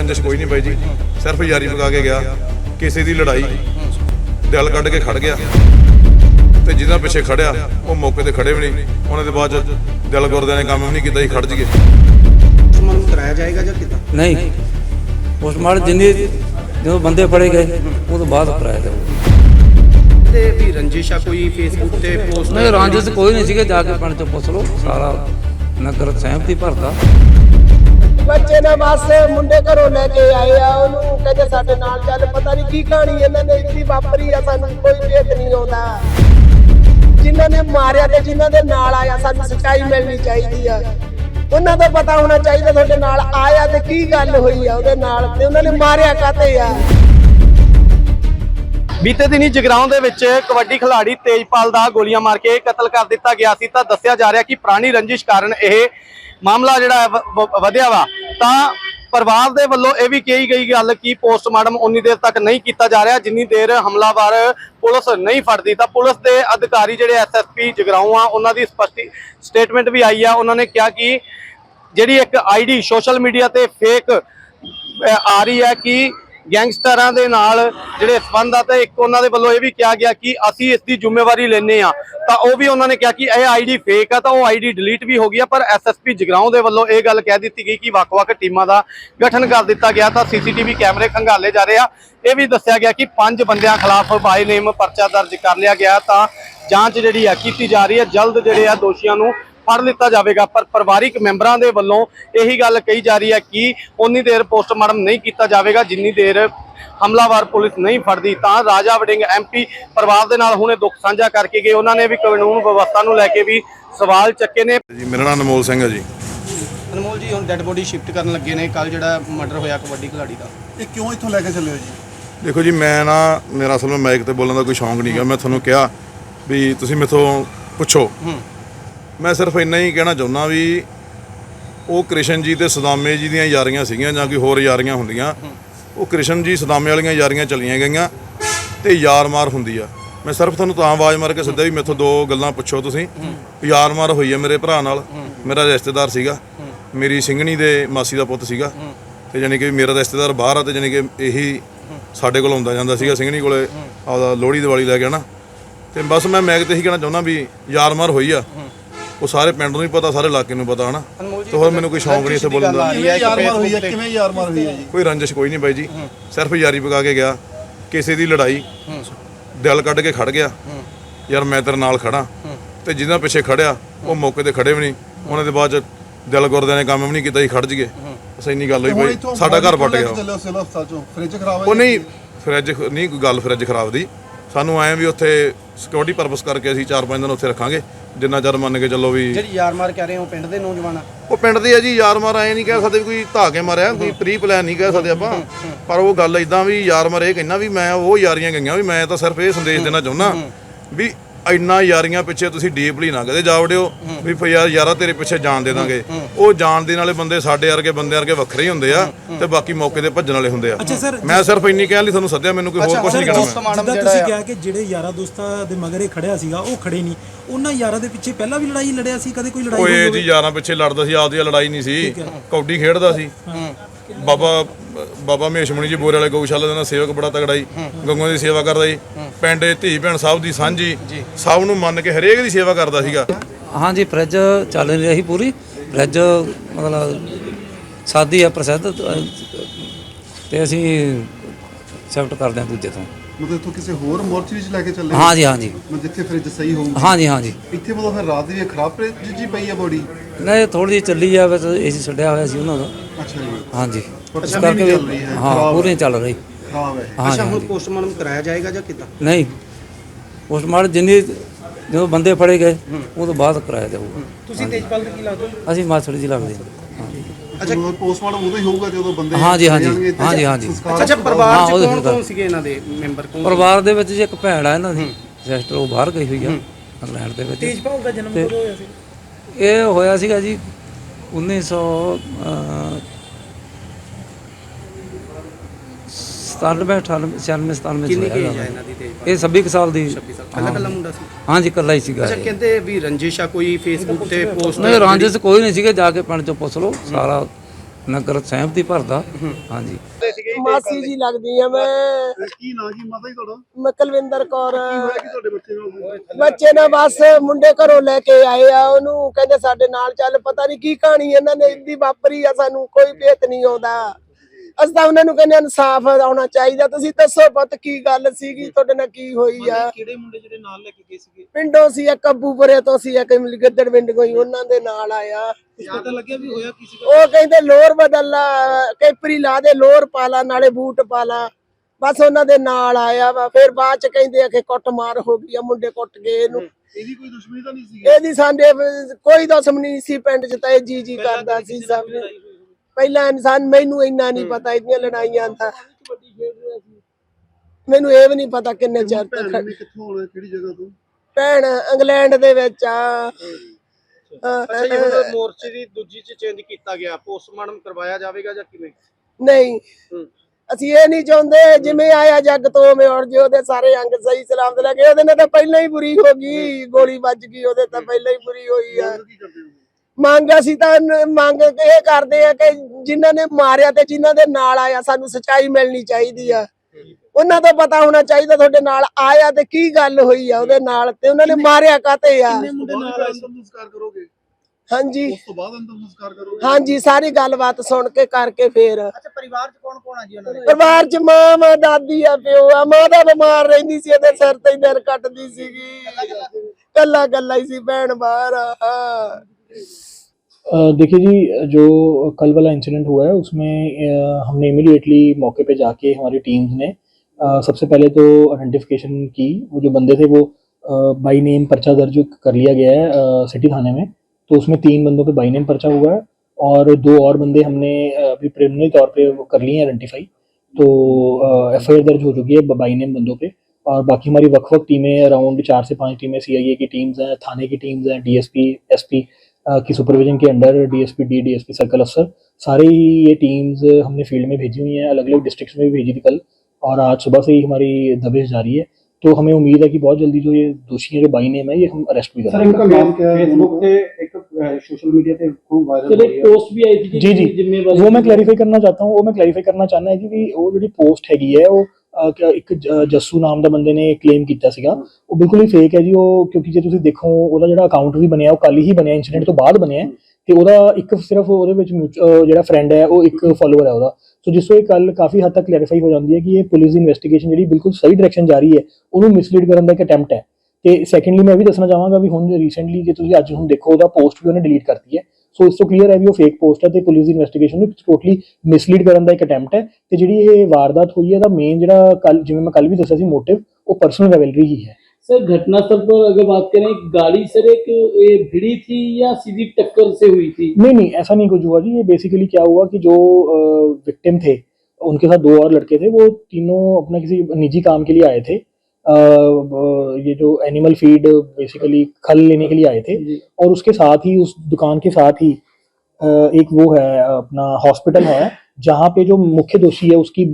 ਰੰਜਿਸ਼ ਕੋਈ ਨਹੀਂ ਬਾਈ ਜੀ। ਸਿਰਫ ਯਾਰੀ ਪਕਾ ਕੇ ਗਿਆ। ਕਿਸੇ ਦੀ ਲੜਾਈ। ਦਿਲ ਕੱਢ ਕੇ ਖੜ ਗਿਆ। ਤੇ ਜਿਹਨਾਂ ਪਿੱਛੇ ਖੜਿਆ ਉਹ ਮੌਕੇ ਤੇ ਖੜੇ ਵੀ ਨਹੀਂ। ਉਹਨਾਂ ਦੇ ਬਾਅਦ ਦਿਲ ਗੁਰਦਿਆਂ ਨੇ ਕੰਮ ਵੀ ਨਹੀਂ ਕੀਤਾ ਜੀ ਖੜ ਜੀਏ। ਪੋਸਟਮਾਰਟਮ ਕਰਾਇਆ ਜਾਏਗਾ ਜਾਂ ਕਿੱਦਾਂ? ਨਹੀਂ। ਪੋਸਟਮਾਰਟਮ ਜਿੰਨੀ ਜਦੋਂ ਬੰਦੇ ਫੜੇ ਗਏ ਉਹ ਤੋਂ ਬਾਅਦ ਕਰਾਇਆ ਜਾਊਗਾ। ਤੇ ਵੀ ਰੰਜਿਸ਼ ਆ ਕੋਈ ਫੇਸਬੁੱਕ ਤੇ ਪੋਸਟ ਨਹੀਂ ਰਾਂਝਸ ਕੋਈ ਨਹੀਂ ਸੀਗੇ। ਜਾ ਕੇ ਪਿੰਡ ਚ ਪੁੱਛ ਲਓ। ਸਾਰਾ ਨਗਰ ਸਹਿਮਤੀ ਭਰਦਾ। ਬੱਚੇ ਨੇ ਬਸ ਮੁੰਡੇ ਘਰੋਂ ਲੈ ਕੇ ਆਏ ਆ, ਉਹਨੂੰ ਕਹਿੰਦੇ ਸਾਡੇ ਨਾਲ ਚੱਲ, ਪਤਾ ਨਹੀਂ ਕੀ ਕਹਾਣੀ ਇਹਨਾਂ ਨੇ ਇੱਡੀ ਵਾਪਰੀ ਆ, ਸਾਨੂੰ ਕੋਈ ਭੇਤ ਨਹੀਂ ਆਉਂਦਾ ਜਿਨ੍ਹਾਂ ਨੇ ਮਾਰਿਆ ਤੇ ਜਿਨ੍ਹਾਂ ਦੇ ਨਾਲ ਆਇਆ, ਸਾਨੂੰ ਸੱਚਾਈ ਮਿਲਣੀ ਚਾਹੀਦੀ ਆ। ਉਹਨਾਂ ਦਾ ਪਤਾ ਹੋਣਾ ਚਾਹੀਦਾ ਤੁਹਾਡੇ ਨਾਲ ਆਇਆ ਤੇ ਕੀ ਗੱਲ ਹੋਈ ਆ ਉਹਦੇ ਨਾਲ, ਤੇ ਉਹਨਾਂ ਨੇ ਮਾਰਿਆ ਕਾਤੇ ਆ? ਬੀਤੇ ਦਿਨੀ ਜਗਰਾਉਂ ਦੇ ਵਿੱਚ ਕਬੱਡੀ ਖਿਡਾਰੀ ਤੇਜਪਾਲ ਦਾ ਗੋਲੀਆਂ ਮਾਰ ਕੇ ਕਤਲ ਕਰ ਦਿੱਤਾ ਗਿਆ ਸੀ। ਤਾਂ ਦੱਸਿਆ ਜਾ ਰਿਹਾ ਕਿ ਪੁਰਾਣੀ ਰੰਜਿਸ਼ ਕਾਰਨ ਇਹ ਮਾਮਲਾ ਜਿਹੜਾ ਹੈ ਵ- ਵਧਿਆ ਵਾ, ਤਾਂ ਪਰਿਵਾਰ ਦੇ ਵੱਲੋਂ ਇਹ ਵੀ ਕਹੀ ਗਈ ਗੱਲ ਕਿ ਪੋਸਟਮਾਰਟਮ ਉਨੀ ਦੇਰ ਤੱਕ ਨਹੀਂ ਕੀਤਾ ਜਾ ਰਿਹਾ, ਜਿੰਨੀ ਦੇਰ ਹਮਲਾਵਰ ਪੁਲਿਸ ਨਹੀਂ ਫੜਦੀ। ਤਾਂ ਪੁਲਿਸ ਦੇ ਅਧਿਕਾਰੀ ਜਿਹੜੇ ਐਸਐਸਪੀ ਜਗਰਾਉਂ ਆ, ਉਹਨਾਂ ਦੀ ਸਪਸ਼ਟੀ ਸਟੇਟਮੈਂਟ ਵੀ ਆਈ ਆ। ਉਹਨਾਂ ਨੇ ਕਿਹਾ ਕਿ ਜਿਹੜੀ ਇੱਕ ਆਈਡੀ ਸੋਸ਼ਲ ਮੀਡੀਆ ਤੇ ਫੇਕ ਆ ਰਹੀ ਹੈ ਕਿ ਗੈਂਗਸਟਰਾਂ ਦੇ ਨਾਲ ਜਿਹੜੇ ਸੰਬੰਧ ਆ ਤੇ ਇੱਕ ਉਹਨਾਂ ਦੇ ਵੱਲੋਂ ਇਹ ਵੀ ਕਿਹਾ ਗਿਆ ਕਿ ਅਸੀਂ ਇਸ ਦੀ ਜ਼ਿੰਮੇਵਾਰੀ ਲੈਨੇ ਆ ਤਾਂ ਉਹ ਵੀ ਉਹਨਾਂ ਨੇ ਕਿਹਾ ਕਿ ਇਹ ਆਈਡੀ ਫੇਕ ਆ, ਤਾਂ ਉਹ ਆਈਡੀ ਡਿਲੀਟ ਵੀ ਹੋ ਗਈ ਆ, ਪਰ ਐਸਐਸਪੀ ਜਗਰਾਉਂ ਦੇ ਵੱਲੋਂ ਇਹ ਗੱਲ ਕਹਿ ਦਿੱਤੀ ਗਈ ਕਿ ਵੱਖ-ਵੱਖ ਟੀਮਾਂ ਦਾ ਗਠਨ ਕਰ ਦਿੱਤਾ ਗਿਆ। ਤਾਂ ਸੀਸੀਟੀਵੀ ਕੈਮਰੇ ਖੰਗਾਲੇ ਜਾ ਰਹੇ ਆ। ਇਹ ਵੀ ਦੱਸਿਆ ਗਿਆ ਕਿ ਪੰਜ ਬੰਦਿਆਂ ਖਿਲਾਫ ਬਾਈ ਨੇਮ ਪਰਚਾ ਦਰਜ ਕਰ ਲਿਆ ਗਿਆ। ਤਾਂ ਜਾਂਚ ਜਿਹੜੀ ਆ ਕੀਤੀ ਜਾ ਰਹੀ ਹੈ ਜਲਦ ਜਿਹੜੇ ਆ ਦੋਸ਼ੀਆਂ ਨੂੰ ਫੜ ਲਿੱਤਾ ਜਾਵੇਗਾ। ਪਰ ਪਰਿਵਾਰਿਕ ਮੈਂਬਰਾਂ ਦੇ ਵੱਲੋਂ ਇਹੀ ਗੱਲ ਕਹੀ ਜਾ ਰਹੀ ਹੈ ਕਿ ਉਨੀ ਦੇਰ ਪੋਸਟਮਾਰਟਮ ਨਹੀਂ ਕੀਤਾ ਜਾਵੇਗਾ ਜਿੰਨੀ ਦੇਰ ਹਮਲਾਵਰ ਪੁਲਿਸ ਨਹੀਂ ਫੜਦੀ। ਤਾਂ ਰਾਜਾ ਵੜਿੰਗ ਐਮਪੀ ਪਰਿਵਾਰ ਦੇ ਨਾਲ ਹੁਣੇ ਦੁੱਖ ਸਾਂਝਾ ਕਰਕੇ ਗਏ। ਉਹਨਾਂ ਨੇ ਵੀ ਕਾਨੂੰਨ ਵਿਵਸਥਾ ਨੂੰ ਲੈ ਕੇ ਵੀ ਸਵਾਲ ਚੱਕੇ ਨੇ। ਜੀ ਮੇਰਾ ਨਾਮ ਅਨਮੋਲ ਸਿੰਘ ਹੈ ਜੀ। ਅਨਮੋਲ ਜੀ ਹੁਣ ਡੈੱਡ ਬੋਡੀ ਸ਼ਿਫਟ ਕਰਨ ਲੱਗੇ ਨੇ। ਕੱਲ ਜਿਹੜਾ ਮਰਡਰ ਹੋਇਆ ਕਬੱਡੀ ਖਿਡਾਰੀ ਦਾ। ਇਹ ਕਿਉਂ ਇੱਥੋਂ ਲੈ ਕੇ ਚੱਲੇ ਹੋ ਜੀ? ਦੇਖੋ ਜੀ ਮੈਂ ਨਾ ਮੇਰਾ ਅਸਲ ਵਿੱਚ ਮਾਈਕ ਤੇ ਬੋਲਣ ਦਾ ਕੋਈ ਸ਼ੌਂਕ ਨਹੀਂਗਾ ਮੈਂ ਤੁਹਾਨੂੰ ਕਿਹਾ ਵੀ ਤੁਸੀਂ ਮੇਥੋਂ ਪੁੱਛੋ। ਮੈਂ ਸਿਰਫ ਇੰਨਾ ਹੀ ਕਹਿਣਾ ਚਾਹੁੰਦਾ ਵੀ ਉਹ ਕ੍ਰਿਸ਼ਨ ਜੀ ਤੇ ਸਦਾਮੇ ਜੀ ਦੀਆਂ ਯਾਰੀਆਂ ਸੀਗੀਆਂ ਜਾਂ ਕੋਈ ਹੋਰ ਯਾਰੀਆਂ ਹੁੰਦੀਆਂ, ਉਹ ਕ੍ਰਿਸ਼ਨ ਜੀ ਸਦਾਮੇ ਵਾਲੀਆਂ ਯਾਰੀਆਂ ਚਲੀਆਂ ਗਈਆਂ ਤੇ ਯਾਰ ਮਾਰ ਹੁੰਦੀ ਆ। ਮੈਂ ਸਿਰਫ ਤੁਹਾਨੂੰ ਤਾਂ ਆਵਾਜ਼ ਮਾਰ ਕੇ ਸੱਦਿਆ ਵੀ ਮੇਥੋਂ ਦੋ ਗੱਲਾਂ ਪੁੱਛੋ ਤੁਸੀਂ। ਯਾਰ ਮਾਰ ਹੋਈ ਹੈ ਮੇਰੇ ਭਰਾ ਨਾਲ, ਮੇਰਾ ਰਿਸ਼ਤੇਦਾਰ ਸੀਗਾ, ਮੇਰੀ ਸਿੰਘਣੀ ਦੇ ਮਾਸੀ ਦਾ ਪੁੱਤ ਸੀਗਾ, ਤੇ ਜਾਨੀ ਕਿ ਮੇਰਾ ਰਿਸ਼ਤੇਦਾਰ ਬਾਹਰ ਆ ਤੇ ਜਾਨੀ ਕਿ ਇਹੀ ਸਾਡੇ ਕੋਲ ਆਉਂਦਾ ਜਾਂਦਾ ਸੀਗਾ ਸਿੰਘਣੀ ਕੋਲੇ, ਆਪਦਾ ਲੋਹੜੀ ਦੀਵਾਲੀ ਲੈ ਕੇ ਨਾ ਤੇ ਬਸ ਮੈਂ ਮੈਗ ਤੇ ਹੀ ਕਹਿਣਾ ਚਾਹੁੰਦਾ ਵੀ ਯਾਰ ਮਾਰ ਹੋਈ ਆ। ਉਹ ਸਾਰੇ ਪਿੰਡ ਨੂੰ ਹੀ ਪਤਾ ਸਾਰੇ ਇਲਾਕੇ ਨੂੰ ਪਤਾ ਹਨਾ? ਤੇ ਹੋਰ ਮੈਨੂੰ ਕੋਈ ਸ਼ੌਂਕ ਨਹੀਂ ਇੱਥੇ ਬੋਲਣ ਦਾ। ਕਿਵੇਂ ਯਾਰ ਮਾਰ ਹੋਈ ਹੈ ਕਿਵੇਂ ਯਾਰ ਮਾਰ ਹੋਈ ਹੈ ਜੀ? ਕੋਈ ਰੰਜਿਸ਼ ਕੋਈ ਨਹੀਂ ਬਾਈ ਜੀ। ਸਿਰਫ ਯਾਰੀ ਪਕਾ ਕੇ ਗਿਆ ਕਿਸੇ ਦੀ ਲੜਾਈ ਦਿਲ ਕੱਢ ਕੇ ਖੜ ਗਿਆ। ਯਾਰ ਮੈਂ ਤੇਰੇ ਨਾਲ ਖੜਾ। ਤੇ ਜਿਹਨਾਂ ਪਿੱਛੇ ਖੜਿਆ ਉਹ ਮੌਕੇ ਤੇ ਖੜੇ ਵੀ ਨਹੀਂ। ਉਹਨਾਂ ਦੇ ਬਾਅਦ 'ਚ ਦਿਲ ਗੁਰਦਿਆਂ ਨੇ ਕੰਮ ਵੀ ਨਹੀਂ ਕੀਤਾ ਜੀ ਖੜ ਜੀਏ। ਬਸ ਇੰਨੀ ਗੱਲ ਹੋਈ ਬਾਈ ਸਾਡਾ ਘਰ ਕੇ ਗਿਆ। ਉਹ ਨਹੀਂ ਫ੍ਰਿਜ ਨਹੀਂ ਕੋਈ ਗੱਲ ਫ੍ਰਿਜ ਖਰਾਬ ਦੀ। ਸਾਨੂੰ ਐਂ ਵੀ ਉੱਥੇ ਸਿਕਿਉਰਿਟੀ ਪਰਪਸ ਕਰਕੇ ਅਸੀਂ 4-5 ਦਿਨ ਉੱਥੇ ਰੱਖਾਂਗੇ। ਜਿੰਨਾ ਚਿਰ ਮੰਨ ਕੇ ਚੱਲੋ ਵੀ ਜਿਹੜੀ ਯਾਰ ਮਾਰ ਕਹਿ ਰਹੇ ਹੋ ਪਿੰਡ ਦੇ ਨੌਜਵਾਨ ਆ? ਉਹ ਪਿੰਡ ਦੇ ਆ ਜੀ ਯਾਰ ਮਾਰ ਐ ਨਹੀਂ ਕਹਿ ਸਕਦੇ ਵੀ ਕੋਈ ਧਾ ਕੇ ਮਾਰਿਆ ਕੋਈ ਪ੍ਰੀ ਪਲਾਨ ਨਹੀਂ ਕਹਿ ਸਕਦੇ ਆਪਾਂ। ਪਰ ਉਹ ਗੱਲ ਇਦਾਂ ਵੀ ਯਾਰ ਮਾਰ ਇਹ ਕਹਿੰਦਾ ਵੀ ਮੈਂ ਉਹ ਯਾਰੀਆਂ ਗਈਆਂ ਵੀ ਮੈਂ ਤਾਂ ਸਿਰਫ ਇਹ ਸੰਦੇਸ਼ ਦੇਣਾ ਚਾਹੁੰਦਾ ਵੀ ਇੰਨਾ ਯਾਰੀਆਂ ਪਿੱਛੇ ਤੁਸੀਂ ਡੀਪਲੀ ਨਾ ਕਦੇ ਜਾ ਵੜਿਓ ਵੀ ਫਿਰ ਯਾਰ ਯਾਰਾ ਤੇਰੇ ਪਿੱਛੇ ਜਾਣ ਦੇ ਦਾਂਗੇ। ਉਹ ਜਾਣ ਦੇਣ ਵਾਲੇ ਬੰਦੇ ਸਾਡੇ ਵਰਗੇ ਬੰਦੇ ਵਰਗੇ ਵੱਖਰੇ ਹੀ ਹੁੰਦੇ ਆ ਤੇ ਬਾਕੀ ਮੌਕੇ ਤੇ ਭੱਜਣ ਵਾਲੇ ਹੁੰਦੇ ਆ। ਮੈਂ ਸਿਰਫ ਇੰਨੀ ਕਹਿਣ ਲਈ ਤੁਹਾਨੂੰ ਸੱਦਿਆ ਮੈਨੂੰ ਕੋਈ ਹੋਰ ਕੁਝ ਨਹੀਂ ਕਹਿਣਾ। ਜਿੱਦਾਂ ਤੁਸੀਂ ਕਿਹਾ ਕਿ ਜਿਹੜੇ ਯਾਰਾਂ ਦੋਸਤਾਂ ਦੇ ਮਗਰੇ ਖੜਿਆ ਸੀਗਾ ਉਹ ਖੜੇ ਨਹੀਂ। ਉਹਨਾਂ ਯਾਰਾਂ ਦੇ ਪਿੱਛੇ ਪਹਿਲਾਂ ਵੀ ਲੜਾਈ ਲੜਿਆ ਸੀ ਕਦੇ ਕੋਈ ਲੜਾਈ ਓਏ ਜੀ ਯਾਰਾਂ ਪਿੱਛੇ ਲੜਦਾ ਸੀ ਆਪਦੀ ਲੜਾਈ ਨਹੀਂ ਸੀ। ਕੌਡੀ ਖੇਡਦਾ ਸੀ। ਬਾਬਾ ਬਾਬਾ ਮਹੇਸ਼ਮਣੀ ਜੀ ਬੋਰੇ ਵਾਲੇ ਗਊਸ਼ਾਲਾ ਦੇ ਨਾਲ ਸੇਵਕ ਬੜਾ ਤਗੜਾ ਜੀ ਗਊਆਂ ਦੀ ਸੇਵਾ ਕਰਦਾ ਜੀ ਪਿੰਡ ਦੇ ਧੀ ਭੈਣ ਸਭ ਦੀ ਸਾਂਝੀ ਸਭ ਨੂੰ ਮੰਨ ਕੇ ਹਰੇਕ ਦੀ ਸੇਵਾ ਕਰਦਾ ਸੀਗਾ। ਹਾਂਜੀ ਫ੍ਰਿਜ ਚੱਲ ਰਹੀ ਸੀ ਪੂਰੀ। ਫ੍ਰਿਜ ਮਤਲਬ ਸਾਦੀ ਆ ਪ੍ਰਸਿੱਧ ਤੇ ਅਸੀਂ ਸ਼ਿਫਟ ਕਰਦੇ ਹਾਂ ਦੂਜੇ ਤੋਂ। ਮਤਲਬ ਇੱਥੋਂ ਕਿਸੇ ਹੋਰ ਮੋਰਚਰੀ 'ਚ ਲੈ ਕੇ ਚੱਲੇ? ਹੋ? ਹਾਂਜੀ ਹਾਂਜੀ। ਮਤਲਬ ਜਿੱਥੇ ਫ੍ਰਿਜ ਸਹੀ ਹੋਊਗੀ। ਹਾਂਜੀ ਹਾਂਜੀ। ਇੱਥੇ ਮਤਲਬ ਫਿਰ ਰਾਤ ਦੀ ਇਹ ਖਰਾਬ ਫ੍ਰਿਜ ਜੀ ਪਈ ਹੈ ਬੋਡੀ? ਨਹੀਂ ਥੋੜੀ ਜਿਹੀ ਚੱਲੀ ਜਾਵੇ ਤਾਂ ਏਸੀ ਛੱਡਿਆ ਹੋਇਆ ਸੀ ਉਹਨਾਂ ਦਾ। ਅੱਛਾ ਜੀ। ਹਾਂਜੀ। ਪਰ ਇਸ ਚੱਲੀ ਕਰਕੇ ਨਹੀਂ ਵੀ- ਚੱਲ ਰਹੀ ਹੈ, ਹਾਂ ਖਰਾਬ ਪੂਰੀ ਚੱਲ ਰਹੀ। ਖਰਾਬ ਹੈ ਹਾਂਜੀ ਅੱਛਾ ਹੁਣ। ਪੋਸਟਮਾਰਟਮ ਕਰਾਇਆ ਜਾਏਗਾ ਜਾਂ ਕਿੱਦਾਂ? ਨਹੀਂ ਪੋਸਟਮਾਰਟਮ ਜਿੰਨੀ ਜਦੋਂ ਬੰਦੇ ਫੜੇ ਗਏ ਉਹ ਤੋਂ ਬਾਅਦ ਕਰਾਇਆ ਜਾਊਗਾ। ਤੁਸੀਂ ਤੇਜਪਾਲ ਦੇ ਕੀ ਲੱਗਦੇ ਅਸੀਂ ਮਾਸੜ ਜੀ ਲੱਗਦੇ ਹਾਂ। ਅੱਛਾ। ਪੋਸਟਮਾਰਟਮ ਉਦੋਂ ਹੀ ਹੋਊਗਾ ਜਦੋਂ ਬੰਦੇ ਹਾਂਜੀ, ਹਾਂਜੀ, ਹਾਂਜੀ, ਹਾਂਜੀ। ਅੱਛਾ ਪਰਿਵਾਰ ਚ ਕੌਣ ਕੌਣ ਸੀਗੇ ਇਹਨਾਂ ਦੇ ਮੈਂਬਰ? ਕੌਣ ਪਰਿਵਾਰ ਦੇ ਵਿੱਚ ਜੀ ਇੱਕ ਭੈਣ ਆ ਇਹਨਾਂ ਦੀ ਸਿਸਟਰ ਉਹ ਬਾਹਰ ਗਈ ਹੋਈ ਆ ਇੰਗਲੈਂਡ ਦੇ ਵਿੱਚ। ਤੇਜਪਾਲ ਦਾ ਜਨਮ ਕਦੋਂ ਹੋਇਆ ਸੀ? ਇਹ ਹੋਇਆ ਸੀਗਾ ਜੀ 1900 97 98 96 97 ਚ ਕਿੰਨੀ ਹੋਇਆ ਏਜ ਇਹਦਾ। ਹੈ ਇਹਨਾਂ ਦੀ ਤੇਜਪਾਲ ਇਹ 26 ਕੁ ਸਾਲ ਦੀ। ਕੱਲਾ ਕੱਲਾ ਮੁੰਡਾ ਸੀ? ਹਾਂਜੀ ਇਕੱਲਾ ਹੀ ਸੀਗਾ ਅੱਛਾ ਇਹ। ਕਹਿੰਦੇ ਵੀ ਰੰਜਿਸ਼ ਆ ਕੋਈ ਫੇਸਬੁੱਕ ਤੇ ਪੋਸਟ ਨਹੀਂ ਰਾਂਝਸ ਕੋਈ ਨਹੀਂ ਸੀਗੇ ਜਾ ਕੇ ਪਿੰਡ ਚੋਂ ਪੁੱਛ ਲਓ ਸਾਰਾ ਨਗਰ ਸਹਿਮਤੀ ਭਰਦਾ ਹਾਂਜੀ। ਮਾਸੀ ਜੀ ਲੱਗਦੀ ਆ ਮੈਂ। ਕੀ ਨਾਂ ਕੀ ਮਾਤਾ ਜੀ ਤੁਹਾਡਾ? ਮੈਂ ਕੁਲਵਿੰਦਰ ਕੌਰ। ਹੋਇਆ ਕੀ ਤੁਹਾਡੇ ਬੱਚੇ ਨਾਲ? ਬੱਚੇ ਨਾ ਬਸ ਮੁੰਡੇ ਘਰੋਂ ਲੈ ਕੇ ਆਏ ਆ ਉਹਨੂੰ ਕਹਿੰਦੇ ਸਾਡੇ ਨਾਲ ਚੱਲ ਪਤਾ ਨਹੀਂ ਕੀ ਕਹਾਣੀ ਇਹਨਾਂ ਨੇ ਇੰਦੀ ਵਾਪਰੀ ਆ ਸਾਨੂੰ ਕੋਈ ਭੇਤ ਨਹੀਂ ਆਉਂਦਾ। ਅਸੀਂ ਤਾਂ ਉਹਨਾਂ ਨੂੰ ਕਹਿੰਦੇ ਇਨਸਾਫ ਆਉਣਾ ਚਾਹੀਦਾ। ਤੁਸੀਂ ਦੱਸੋ ਪੁੱਤ ਕੀ ਗੱਲ ਸੀਗੀ ਤੁਹਾਡੇ ਨਾਲ ਕੀ ਹੋਈ ਆ? ਕਿਹੜੇ ਮੁੰਡੇ ਜਿਹੜੇ ਨਾਲ ਲੈ ਕੇ ਗਏ ਸੀਗੇ? ਪਿੰਡੋਂ ਸੀ ਇੱਕ ਅੱਬੂਪੁਰੇ ਤੋਂ ਸੀ ਇੱਕ ਗਿੱਦੜ ਪਿੰਡ ਕੋਈ ਉਹਨਾਂ ਦੇ ਨਾਲ ਆਇਆ। ਪਤਾ ਲੱਗਿਆ ਵੀ ਹੋਇਆ ਕੀ ਸੀਗਾ? ਉਹ ਕਹਿੰਦੇ ਲੋਰ ਬਦਲਾ ਕੈਪਰੀ ਲਾ ਦੇ ਲੋਰ ਪਾ ਲਾ ਨਾਲੇ ਬੂਟ ਪਾ ਲਾ। ਬਸ ਉਹਨਾਂ ਦੇ ਨਾਲ ਆਇਆ ਵਾ। ਫਿਰ ਬਾਅਦ ਚ ਕਹਿੰਦੇ ਆ ਕਿ ਕੁੱਟਮਾਰ ਹੋ ਗਈ ਆ ਮੁੰਡੇ ਕੁੱਟ ਗਏ ਇਹਨੂੰ। ਇਹਦੀ ਕੋਈ ਦੁਸ਼ਮਣੀ ਤਾਂ ਨਹੀਂ ਸੀ ਇਹਦੀ ਸਾਡੇ ਕੋਈ ਦੁਸ਼ਮਣੀ ਨਹੀਂ ਸੀ ਪਿੰਡ ਚ ਤਾਂ ਇਹ ਜੀ ਜੀ ਕਰਦਾ ਸੀ ਸਭ। ਪਹਿਲਾਂ ਇਨਸਾਨ ਮੈਨੂੰ ਇੰਨਾ ਨਹੀਂ ਪਤਾ ਇਹਦੀਆਂ ਲੜਾਈਆਂ ਦਾ ਮੈਨੂੰ ਇਹ ਵੀ ਨਹੀਂ ਪਤਾ ਕਿੰਨੇ ਚਿਰ ਤੱਕ। ਨੇ ਕਿੱਥੋਂ ਆਉਣਾ ਕਿਹੜੀ ਜਗ੍ਹਾ ਤੋਂ? ਭੈਣ ਇੰਗਲੈਂਡ ਦੇ ਵਿੱਚ ਆ। ਅੱਛਾ ਜੀ ਹੁਣ ਮੋਰਚੇ ਦੀ ਦੂਜੀ ਚ ਚੇਂਜ ਕੀਤਾ ਗਿਆ ਪੋਸਟਮਾਰਟਮ ਕਰਵਾਇਆ ਜਾਵੇਗਾ ਜਾਂ ਕਿਵੇਂ? ਨਹੀਂ। ਅਸੀਂ ਇਹ ਨਹੀਂ ਚਾਹੁੰਦੇ ਜਿਵੇਂ ਆਇਆ ਜੱਗ ਤੋਂ ਉਵੇਂ ਉੜ ਜੇ ਉਹਦੇ ਸਾਰੇ ਅੰਗ ਸਹੀ ਸਲਾਮਤ ਲੱਗੇ ਉਹਦੇ ਨਾਲ ਤਾਂ ਪਹਿਲਾਂ ਹੀ ਬੁਰੀ ਹੋ ਗਈ ਗੋਲੀ ਵੱਜ ਗਈ ਉਹਦੇ ਤਾਂ ਪਹਿਲਾਂ ਹੀ ਬੁਰੀ ਹੋਈ ਆ। ਕੀ ਕਰਦੇ ਹੋ ਮੰਗ ਅਸੀਂ ਤਾਂ ਮੰਗ ਇਹ ਕਰਦੇ ਆ ਕਿ ਜਿਨ੍ਹਾਂ ਨੇ ਮਾਰਿਆ ਤੇ ਜਿਨ੍ਹਾਂ ਦੇ ਨਾਲ ਆਇਆ ਸਾਨੂੰ ਸਚਾਈ ਮਿਲਣੀ ਚਾਹੀਦੀ ਆ। ਉਹਨਾਂ ਤੋਂ ਪਤਾ ਹੋਣਾ ਚਾਹੀਦਾ ਤੁਹਾਡੇ ਨਾਲ ਆਇਆ ਤੇ ਕੀ ਗੱਲ ਹੋਈ ਆ ਉਹਦੇ ਨਾਲ ਤੇ ਉਹਨਾਂ ਨੇ ਮਾਰਿਆ ਕਾਤੇ ਆ? ਮੁੰਡੇ ਨਾਲ ਅੰਤਮ ਸੰਸਕਾਰ ਕਰੋਗੇ? ਹਾਂਜੀ। ਉਸ ਤੋਂ ਬਾਅਦ ਅੰਤਮ ਸੰਸਕਾਰ ਕਰੋਗੇ? ਹਾਂਜੀ ਸਾਰੀ ਗੱਲਬਾਤ ਸੁਣ ਕੇ ਕਰਕੇ ਫੇਰ। ਅੱਛਾ ਪਰਿਵਾਰ ਚ ਕੌਣ ਕੌਣ ਆ ਜੀ ਉਹਨਾਂ ਦੇ? ਪਰਿਵਾਰ ਚ ਮਾਂ ਵਾ ਦਾਦੀ ਆ ਪਿਓ ਆ। ਮਾਂ ਦਾ ਬਿਮਾਰ ਰਹਿੰਦੀ ਸੀ ਇਹਦੇ ਸਿਰ ਤੇ ਹੀ ਦਿਨ ਕੱਟਦੀ ਸੀਗੀ। ਕੱਲਾ ਕੱਲਾ। ਹੀ ਸੀ ਭੈਣ ਬਾਹਰ ਆ देखिए जी जो कल वाला इंसिडेंट हुआ है उसमें अ, हमने इमीडिएटली मौके पे जाके हमारी टीम्स ने अ, सबसे पहले तो आइडेंटिफिकेशन की। वो जो बंदे थे वो बाई नेम पर्चा दर्ज कर लिया गया है अ, सिटी थाने में। तो उसमें तीन बंदों पे बाई नेम पर्चा हुआ है और दो और बंदे हमने अभी प्रिलिमिनरी तौर पे कर लिए हैं आइडेंटिफाई तो एफआईआर दर्ज हो चुकी है बाई नेम बंदों पे और बाकी हमारी वक्फ वक्त टीमें अराउंड चार से पाँच टीमें सी की टीम्स हैं थाने की टीम्स हैं एसपी अ, की सुपरविजन के under DSP D DSP circle अफसर सारी ये टीम्स हमने फ़ील्ड में भेजी हुई हैं अलग अलग डिस्ट्रिक्ट में भी भेजी थी कल और आज सुबह से ही हमारी दबिश जारी है। तो हमें उम्मीद है कि बहुत जल्दी जो ये दोषी है जो बाई नेम है ये हम अरेस्ट भी करेंगे जी जी। वो मैं क्लैरिफाई करना चाहता हूँ वो मैं क्लैरिफाई करना चाहना है कि वो जो पोस्ट हैगी है वो ਇੱਕ ਜੱਸੂ ਨਾਮ ਦਾ ਬੰਦੇ ਨੇ ਕਲੇਮ ਕੀਤਾ ਸੀਗਾ। ਉਹ ਬਿਲਕੁਲ ਹੀ ਫੇਕ ਹੈ ਜੀ, ਉਹ ਕਿਉਂਕਿ ਜੇ ਤੁਸੀਂ ਦੇਖੋ, ਉਹਦਾ ਜਿਹੜਾ ਅਕਾਊਂਟ ਵੀ ਬਣਿਆ, ਉਹ ਕੱਲ ਹੀ ਬਣਿਆ ਇਨਸੀਡੈਂਟ ਤੋਂ ਬਾਅਦ ਬਣਿਆ ਤੇ ਉਹਦਾ ਇੱਕ ਸਿਰਫ ਉਹਦੇ ਵਿੱਚ ਜਿਹੜਾ ਫਰੈਂਡ ਹੈ, ਉਹ ਇੱਕ ਫਾਲੋਅਰ ਹੈ ਉਹਦਾ। ਸੋ ਜਿਸ ਤੋਂ ਇਹ ਕੱਲ ਕਾਫੀ ਹੱਦ ਤੱਕ ਕਲੈਰੀਫਾਈ ਹੋ ਜਾਂਦੀ ਹੈ ਕਿ ਇਹ ਪੁਲਿਸ ਦੀ ਇਨਵੈਸਟੀਗੇਸ਼ਨ ਜਿਹੜੀ ਬਿਲਕੁਲ ਸਹੀ ਡਾਇਰੈਕਸ਼ਨ ਜਾ ਰਹੀ ਹੈ, ਉਹਨੂੰ ਮਿਸਲੀਡ ਕਰਨ ਦਾ ਇੱਕ ਅਟੈਂਪਟ ਹੈ। ਤੇ ਸੈਕੰਡਲੀ ਮੈਂ ਵੀ ਦੱਸਣਾ ਚਾਹਾਂਗਾ ਵੀ ਹੁਣ ਰੀਸੈਂਟਲੀ ਜੇ ਤੁਸੀਂ ਅੱਜ ਹੁਣ ਦੇਖੋ, ਉਹਦਾ ਪੋਸਟ ਵੀ ਉਹਨੇ ਡਿਲੀਟ ਕਰਤੀ ਹੈ। ਸੋ ਇਸ ਤੋਂ ਕਲੀਅਰ ਹੈ ਵੀ ਉਹ ਫੇਕ ਪੋਸਟ ਹੈ ਤੇ ਪੁਲਿਸ ਦੀ ਇਨਵੈਸਟੀਗੇਸ਼ਨ ਨੂੰ ਟੋਟਲੀ ਮਿਸਲੀਡ ਕਰਨ ਦਾ ਇੱਕ ਅਟੈਂਪਟ ਹੈ ਤੇ ਜਿਹੜੀ ਇਹ ਵਾਰਦਾਤ ਹੋਈ ਹੈ ਦਾ ਮੇਨ ਜਿਹੜਾ ਕੱਲ ਜਿਵੇਂ ਮੈਂ ਕੱਲ ਵੀ ਦੱਸਿਆ ਸੀ ਮੋਟਿਵ ਉਹ ਪਰਸਨਲ ਰੈਵਲਰੀ ਹੀ ਹੈ सर घटनास्थल पर अगर बात करें गाड़ी सर एक ये भिड़ी थी या सीधी टक्कर से हुई थी नहीं नहीं ऐसा नहीं कुछ हुआ जी ये बेसिकली क्या हुआ कि जो विक्टिम थे उनके साथ दो और लड़के थे वो तीनों अपना किसी निजी काम के लिए आए थे अ, अ, ये जो एनिमल फ़ीड बेसिकली खल लेने के लिए आए थे। और उसके साथ ही उस दुकान के साथ ही एक वो है अपना हॉस्पिटल है जहाँ पे जो मुख्य दोषी है उसकी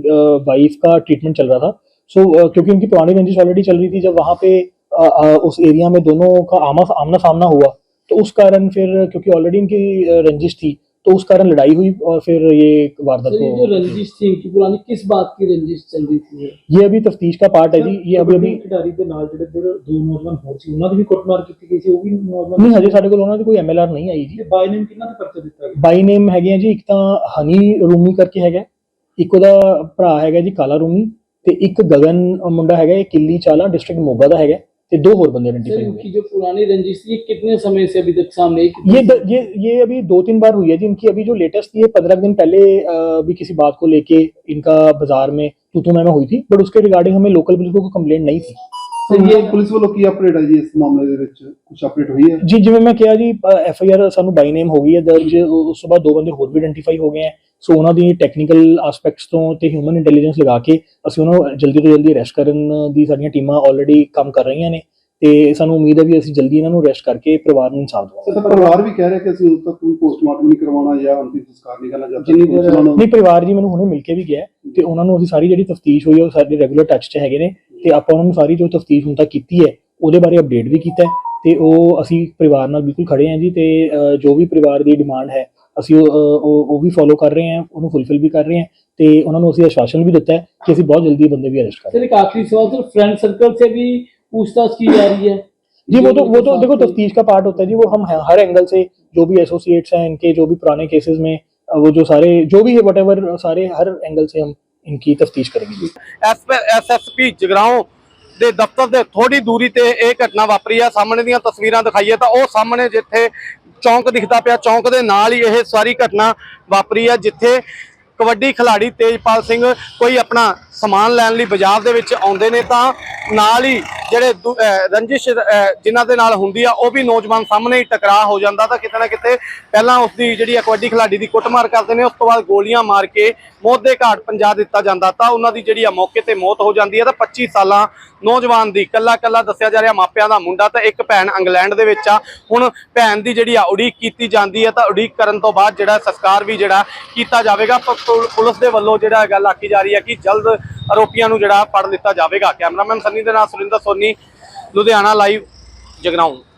वाइफ का ट्रीटमेंट चल रहा था। सो क्योंकि उनकी पुरानी रंजिश ऑलरेडी चल रही थी जब वहाँ पे उस एरिया में दोनों का आमा आमना सामना हुआ तो उस कारण फिर क्योंकि ऑलरेडी इनकी रंजिश थी तो उस कारण लड़ाई हुई और फिर ये वारदात सर ये जो को रंजिश थी इनकी पुरानी किस बात की रंजिश चल रही थी ये अभी तफ्तीश का पार्ट है जी ये अभी अभी ਖਿਡਾਰੀ ਦੇ ਨਾਲ ਜਿਹੜੇ ਦੋ ਦੋ ਨੌਜਵਾਨ ਹੋਰ ਸੀ ਉਹਨਾਂ ਦੀ ਵੀ ਕੁੱਟਮਾਰ ਕੀਤੀ ਗਈ ਸੀ ਉਹ ਵੀ ਨੌਜਵਾਨ ਨਹੀਂ ਹਜੇ ਸਾਡੇ ਕੋਲ ਉਹਨਾਂ ਦੀ ਕੋਈ ਐਮਐਲਆਰ ਨਹੀਂ ਆਈ ਜੀ ਤੇ ਬਾਈ ਨੇਮ ਕਿੰਨਾ ਤੇ ਪਰਚਾ ਦਿੱਤਾ ਗਿਆ ਬਾਈ ਨੇਮ ਹੈਗੇ ਆ ਜੀ ਇੱਕ ਤਾਂ ਹਨੀ ਰੂਮੀ ਕਰਕੇ ਹੈਗਾ ਇੱਕ ਉਹਦਾ ਭਰਾ ਹੈਗਾ ਜੀ ਕਾਲਾ ਰੂਮੀ ਤੇ ਇੱਕ ਗਗਨ ਮੁੰਡਾ ਹੈਗਾ ਇਹ ਕਿੱਲੀ ਚਾਲਾ ਡਿਸਟ੍ਰਿਕਟ ਮੋਗਾ ਦਾ ਹੈਗਾ ਤੇ जो पुरानी रंजिश कितने समय से अभी तक सामने ये ये अभी दो तीन बार हुई है जी अभी जो लेटेस्ट ये पंद्रह दिन पहले किसी बात को लेके इनका बाज़ार में तू में हुई थी बट उसके रिगार्डिंग हमें लोकल पुलिस को कम्प्लेट नहीं थी। ਸਰ ਇਹ ਪੁਲਿਸ ਵੱਲੋਂ ਕੀ ਅਪਡੇਟ ਹੈ ਜੀ ਇਸ ਮਾਮਲੇ ਦੇ ਵਿੱਚ? ਕੁਝ ਅਪਡੇਟ ਹੋਈ ਹੈ? ਜੀ ਜਿਵੇਂ ਮੈਂ ਕਿਹਾ ਜੀ ਐਫ ਆਈ ਆਰ ਸਾਨੂੰ ਬਾਈ ਨੇਮ ਹੋ ਗਈ ਹੈ ਦਰਜ ਉਸ ਤੋਂ ਬਾਅਦ ਦੋ ਬੰਦੇ ਹੋਰ ਵੀ ਆਇਡੈਂਟੀਫਾਈ ਹੋ ਗਏ ਹੈ। ਸੋ ਉਹਨਾਂ ਦੀ ਟੈਕਨੀਕਲ ਐਸਪੈਕਟਸ ਤੋਂ ਤੇ ਹਿਊਮਨ ਇੰਟੈਲੀਜੈਂਸ ਲਗਾ ਕੇ ਅਸੀਂ ਉਹਨਾਂ ਨੂੰ ਜਲਦੀ ਤੋਂ ਜਲਦੀ ਅਰੈਸਟ ਕਰਨ ਦੀ ਸਾਡੀਆਂ ਟੀਮਾਂ ਆਲਰੇਡੀ ਕੰਮ ਕਰ ਰਹੀਆਂ ਨੇ। ਤੇ ਸਾਨੂੰ ਉਮੀਦ ਹੈ ਵੀ ਅਸੀਂ ਜਲਦੀ ਇਹਨਾਂ ਨੂੰ ਅਰੈਸਟ ਕਰਕੇ ਪਰਿਵਾਰ ਨੂੰ ਇਨਸਾਫ ਦਵਾਂਗੇ। ਸਰ ਪਰਿਵਾਰ ਵੀ ਕਹਿ ਰਿਹਾ ਕਿ ਅਸੀਂ ਉਦੋਂ ਤੱਕ ਕੋਈ ਪੋਸਟਮਾਰਟਮ ਨਹੀਂ ਕਰਵਾਉਣਾ ਜਾਂ ਅੰਤਿਮ ਸੰਸਕਾਰ ਨਹੀਂ ਕਰਨਾ ਦੇਰ- ਨਹੀਂ ਪਰਿਵਾਰ ਜੀ ਮੈਨੂੰ ਹੁਣੇ ਮਿਲ ਕੇ ਵੀ ਗਿਆ ਤੇ ਉਹਨਾਂ ਨੂੰ ਅਸੀਂ ਸਾਰੀ ਜਿਹੜੀ ਤਫਤੀਸ਼ ਹੋਈ ਹੈ ਉਹ ਸਾਡੇ ਰੈਗੂਲਰ ਟੱਚ 'ਚ ਹੈਗੇ ਨੇ। ਤੇ ਆਪਾਂ ਉਹਨਾਂ ਨੂੰ ਸਾਰੀ ਜੋ ਤਫਤੀਸ਼ ਹੁਣ ਤੱਕ ਕੀਤੀ ਹੈ ਉਹਦੇ ਬਾਰੇ ਅਪਡੇਟ ਵੀ ਕੀਤਾ ਹੈ ਤੇ ਉਹ ਅਸੀਂ ਪਰਿਵਾਰ ਨਾਲ ਬਿਲਕੁਲ ਖੜੇ ਹਾਂ ਜੀ ਤੇ ਅ, ਜੋ ਵੀ ਪਰਿਵਾਰ ਦੀ ਡਿਮਾਂਡ ਹੈ ਅਸੀਂ ਉਹ ਅਹ, ਉਹ ਉਹ ਵੀ ਫੋਲੋ ਕਰ ਰਹੇ ਹਾਂ ਉਹਨੂੰ ਫੁੱਲਫਿਲ ਵੀ ਕਰ ਰਹੇ ਹਾਂ ਤੇ ਉਹਨਾਂ ਨੂੰ ਅਸੀਂ ਆਸ਼ਵਾਸਨ ਵੀ ਦਿੱਤਾ ਹੈ ਕਿ ਅਸੀਂ ਬਹੁਤ ਜਲਦੀ ਇਹ ਬੰਦੇ ਵੀ ਅਰੈਸਟ ਕਰਾਂਗੇ सर एक आखिरी सवाल सर फ्रेंड सर्कल से भी पूछताछ की जा रही है जी वो तो वो तो साथ देखो में- तफ्तीश का पार्ट होता है जी वो हम ह- हर एंगल से जो भी एसोसिएट्स हैं इनके जो भी पुराने केसेस में अ, वो जो सारे जो भी है वट सारे हर एंगल से हम इनकी तफ्तीश करेंगे जी ਐਸਐਸਪੀ ਜਗਰਾਉਂ ਦੇ ਦਫ਼ਤਰ ਦੇ ਥੋੜੀ ਦੂਰੀ ਤੇ ਇਹ ਘਟਨਾ ਵਾਪਰੀ ਆ ਸਾਹਮਣੇ ਦੀਆਂ ਤਸਵੀਰਾਂ ਦਿਖਾਈਏ ਤਾਂ ਉਹ ਸਾਹਮਣੇ ਜਿੱਥੇ ਚੌਂਕ ਦਿਖਦਾ ਪਿਆ ਚੌਂਕ ਦੇ ਨਾਲ ਹੀ ਇਹ ਸਾਰੀ ਘਟਨਾ ਵਾਪਰੀ ਆ ਜਿੱਥੇ ਕਬੱਡੀ ਖਿਲਾੜੀ ਤੇਜਪਾਲ ਸਿੰਘ ਕੋਈ ਆਪਣਾ ਸਮਾਨ ਲੈਣ ਲਈ ਬਾਜ਼ਾਰ ਦੇ ਵਿੱਚ ਆਉਂਦੇ ਨੇ ਤਾਂ ਨਾਲ ਹੀ ਜਿਹੜੇ ਦੂ- ਅਹ ਰੰਜਿਸ਼ ਅਹ ਜਿਨ੍ਹਾਂ ਦੇ ਨਾਲ ਹੁੰਦੀ ਆ ਉਹ ਵੀ ਨੌਜਵਾਨ ਸਾਹਮਣੇ ਹੀ ਟਕਰਾਅ ਹੋ ਜਾਂਦਾ ਤਾਂ ਕਿਤੇ ਨਾ ਕਿਤੇ ਪਹਿਲਾਂ ਉਸ ਦੀ ਜਿਹੜੀ ਆ ਕਬੱਡੀ ਖਿਲਾੜੀ ਦੀ ਕੁੱਟਮਾਰ ਕਰਦੇ ਨੇ ਉਸ ਤੋਂ ਬਾਅਦ ਗੋਲੀਆਂ ਮਾਰ ਕੇ ਮੌਤ ਦੇ ਘਾਟ ਪਹੁੰਚਾ ਦਿੱਤਾ ਜਾਂਦਾ ਤਾਂ ਉਹਨਾਂ ਦੀ ਜਿਹੜੀ ਆ ਮੌਕੇ ਤੇ ਮੌਤ ਹੋ ਜਾਂਦੀ ਹੈ ਤਾਂ 25 ਸਾਲਾਂ ਨੌਜਵਾਨ ਦੀ ਕੱਲਾ ਕੱਲਾ ਦੱਸਿਆ ਜਾ ਰਿਹਾ ਮਾਪਿਆਂ ਦਾ ਮੁੰਡਾ ਤਾਂ ਇੱਕ ਭੈਣ ਇੰਗਲੈਂਡ ਦੇ ਵਿੱਚ ਆ। ਹੁਣ ਭੈਣ ਦੀ ਜਿਹੜੀ ਆ ਉਡੀਕ ਕੀਤੀ ਜਾਂਦੀ ਹੈ ਤਾਂ ਉਡੀਕ ਕਰਨ ਤੋਂ ਬਾਅਦ ਜਿਹੜਾ ਸੰਸਕਾਰ ਵੀ ਜਿਹੜਾ ਕੀਤਾ ਜਾਵੇਗਾ ਪ- ਪੁ- ਪੁਲਿਸ ਦੇ ਵੱਲੋਂ ਜਿਹੜਾ ਗੱਲ ਆਖੀ ਜਾ ਰਹੀ ਹੈ ਕਿ ਜਲਦ ਆਰੋਪੀਆਂ ਨੂੰ ਜਿਹੜਾ ਫੜ ਲਿੱਤਾ ਜਾਵੇਗਾ। ਕੈਮਰਾਮੈਨ ਸੰਨੀ ਦੇ ਨਾਲ ਸੁਰਿੰਦਰ ਸੋਨੀ, ਲੁਧਿਆਣਾ ਲਾਈਵ ਜਗਰਾਉਂ